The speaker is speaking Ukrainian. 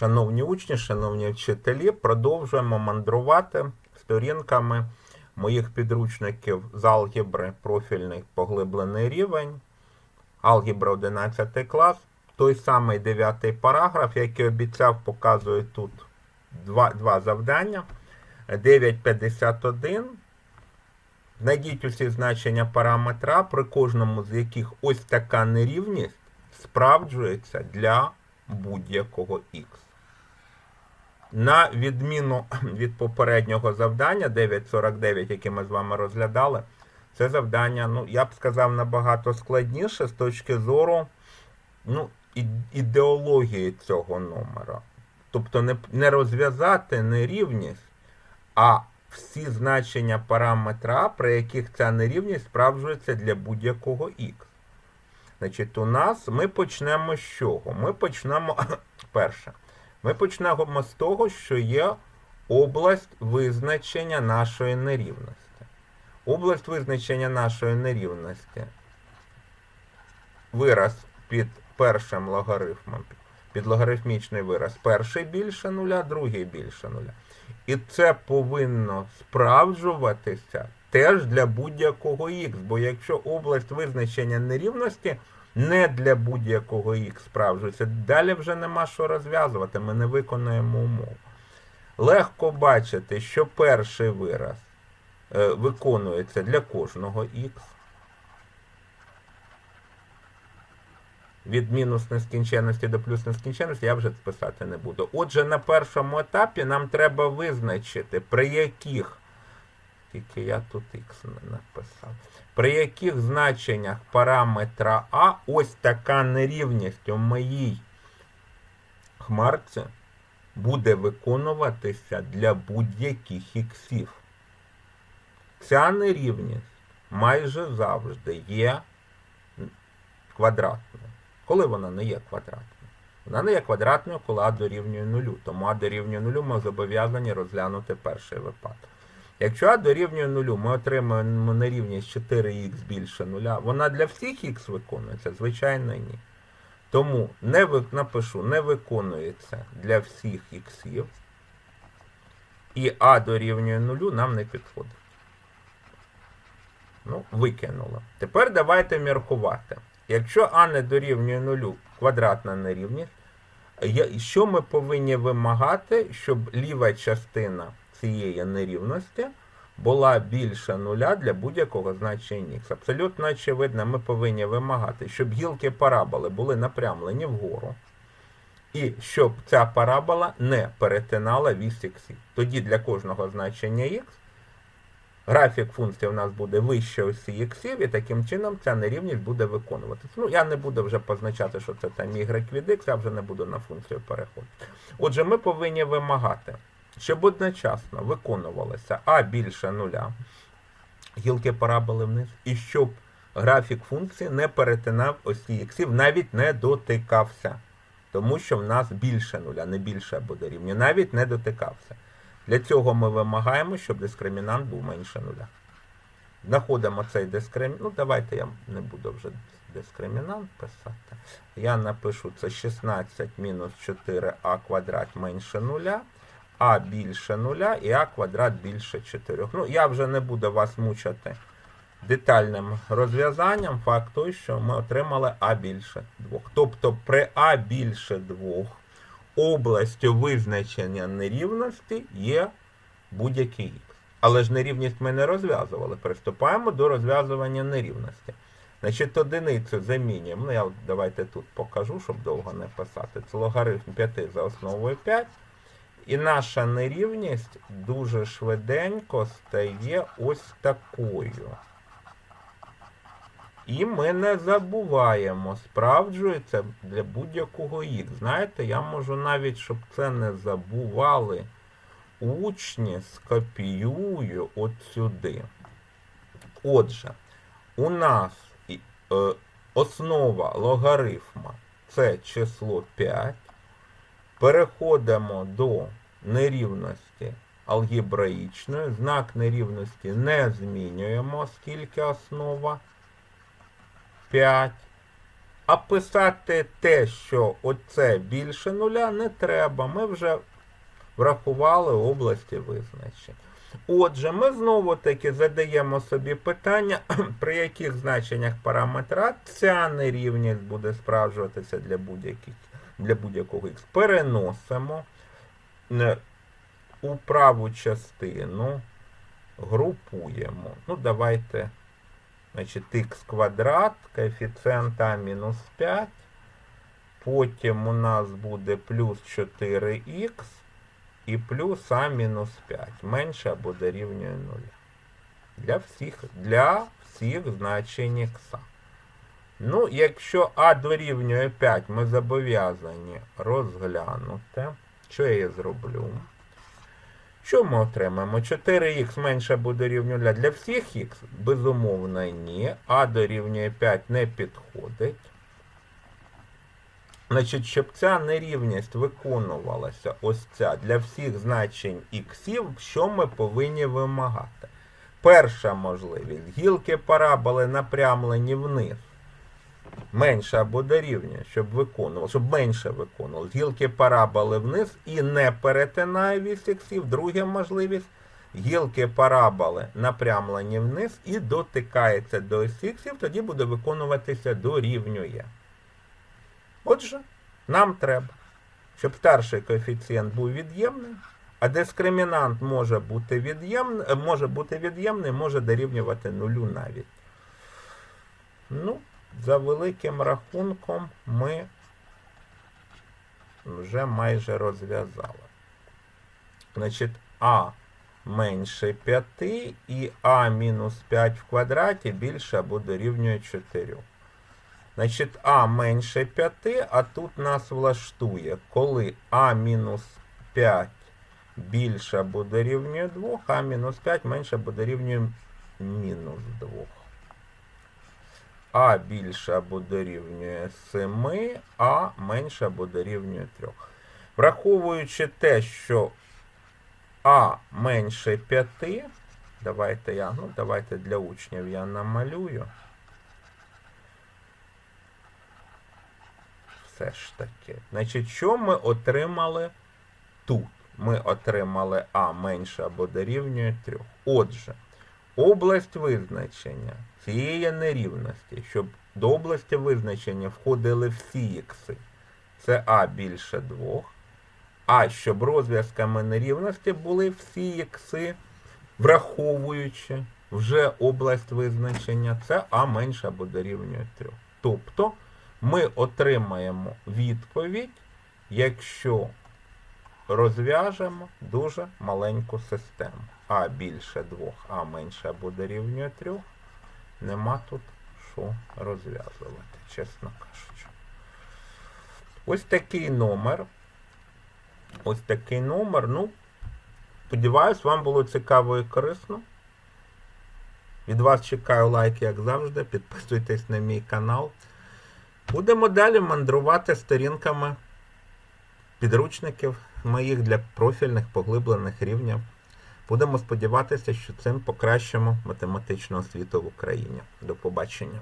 Шановні учні, шановні вчителі, продовжуємо мандрувати сторінками моїх підручників з алгебри профільний поглиблений рівень, алгебра 11 клас, той самий 9 параграф, який обіцяв, показує тут два, два завдання. 9.51. Знайдіть усі значення параметра, при кожному з яких ось така нерівність справджується для будь-якого х. На відміну від попереднього завдання 9.49, яке ми з вами розглядали, це завдання, ну, я б сказав, набагато складніше з точки зору ну, ідеології цього номера. Тобто не, не розв'язати нерівність, а всі значення параметра, при яких ця нерівність справджується для будь-якого х. Значить, у нас ми почнемо з чого? Ми почнемо перше. Ми почнемо з того, що є область визначення нашої нерівності. Область визначення нашої нерівності. Вираз під першим логарифмом, під логарифмічний вираз. Перший більше нуля, другий більше нуля. І це повинно справджуватися теж для будь-якого х. Бо якщо область визначення нерівності не для будь-якого х справджується, далі вже нема що розв'язувати, ми не виконуємо умову. Легко бачити, що перший вираз е, виконується для кожного х. Від мінус нескінченності до плюс нескінченності я вже писати не буду. Отже, на першому етапі нам треба визначити, при яких, тільки я тут х написав, при яких значеннях параметра А ось така нерівність у моїй хмарці буде виконуватися для будь-яких іксів. Ця нерівність майже завжди є квадратною. Коли вона не є квадратною? Вона не є квадратною, коли А дорівнює нулю. Тому А дорівнює нулю ми зобов'язані розглянути перший випадок. Якщо А дорівнює нулю, ми отримуємо нерівність 4х більше нуля. Вона для всіх х виконується? Звичайно, ні. Тому не напишу, не виконується для всіх іксів. І А дорівнює нулю нам не підходить. Ну, викинула. Тепер давайте міркувати. Якщо А не дорівнює нулю, квадратна нерівність, що ми повинні вимагати, щоб ліва частина цієї нерівності була більше нуля для будь-якого значення х. Абсолютно очевидно, ми повинні вимагати, щоб гілки параболи були напрямлені вгору. І щоб ця парабола не перетинала вісь х. Тоді для кожного значення х графік функції у нас буде вище осі іксів, і таким чином ця нерівність буде виконуватися. Ну, я не буду вже позначати, що це там y від x, я вже не буду на функцію переходити. Отже, ми повинні вимагати, щоб одночасно виконувалося а більше нуля, гілки параболи вниз, і щоб графік функції не перетинав осі іксів, навіть не дотикався. Тому що в нас більше нуля, не більше або дорівнює, навіть не дотикався. Для цього ми вимагаємо, щоб дискримінант був менше нуля. Знаходимо цей дискримінант. Ну, давайте я не буду вже дискримінант писати. Я напишу це 16 мінус 4а квадрат менше нуля, а більше нуля і а квадрат більше 4. Ну, я вже не буду вас мучити детальним розв'язанням. Факт той, що ми отримали а більше 2. Тобто при а більше 2 областю визначення нерівності є будь-який х. Але ж нерівність ми не розв'язували. Приступаємо до розв'язування нерівності. Значить, одиницю замінюємо. Ну, я давайте тут покажу, щоб довго не писати. Це логарифм 5 за основою 5. І наша нерівність дуже швиденько стає ось такою. І ми не забуваємо, справджується для будь-якого х. Знаєте, я можу навіть, щоб це не забували учні, скопіюю от сюди. Отже, у нас е, основа логарифма це число 5. Переходимо до нерівності алгебраїчної. Знак нерівності не змінюємо, оскільки основа 5. А писати те, що оце більше нуля, не треба. Ми вже врахували області визначень. Отже, ми знову таки задаємо собі питання, при яких значеннях параметра ця нерівність буде справджуватися для будь-яких для будь-якого х. Переносимо е, у праву частину, групуємо. Ну, давайте, значить, х квадрат, коефіцієнт а мінус 5. Потім у нас буде плюс 4х і плюс а мінус 5. Менше або дорівнює 0. Для всіх, для всіх значень х. Ну, якщо а дорівнює 5, ми зобов'язані розглянути. Що я зроблю? Що ми отримаємо? 4х менше дорівнює 0. Для всіх х, безумовно, ні. А дорівнює 5 не підходить. Значить, щоб ця нерівність виконувалася, ось ця, для всіх значень іксів, що ми повинні вимагати? Перша можливість. Гілки параболи напрямлені вниз. Менше або дорівнює, щоб виконувало, щоб менше виконувало. Гілки параболи вниз і не перетинає вісь іксів. Друга можливість. Гілки параболи напрямлені вниз і дотикається до ось іксів, тоді буде виконуватися дорівнює. Отже, нам треба, щоб старший коефіцієнт був від'ємним, а дискримінант може бути від'ємний, може бути від'ємний, може дорівнювати нулю навіть. Ну, за великим рахунком ми вже майже розв'язали. Значить, А менше 5 і А мінус 5 в квадраті більше або дорівнює 4. Значить, А менше 5, а тут нас влаштує, коли А мінус 5 більше або дорівнює 2, А мінус 5 менше або дорівнює мінус 2. А більше або дорівнює 7, А менше або дорівнює 3. Враховуючи те, що А менше 5, давайте я, ну давайте для учнів я намалюю. Все ж таки. Значить, що ми отримали тут? Ми отримали А менше або дорівнює 3. Отже, область визначення цієї нерівності, щоб до області визначення входили всі ікси, це А більше 2. А щоб розв'язками нерівності були всі ікси, враховуючи вже область визначення, це А менше або дорівнює 3. Тобто ми отримаємо відповідь, якщо розв'яжемо дуже маленьку систему. А більше 2, А менше або дорівнює 3. Нема тут що розв'язувати, чесно кажучи. Ось такий номер. Ось такий номер. Ну, сподіваюсь, вам було цікаво і корисно. Від вас чекаю лайк, як завжди. Підписуйтесь на мій канал. Будемо далі мандрувати сторінками підручників моїх для профільних поглиблених рівнів. Будемо сподіватися, що цим покращимо математичну освіту в Україні. До побачення.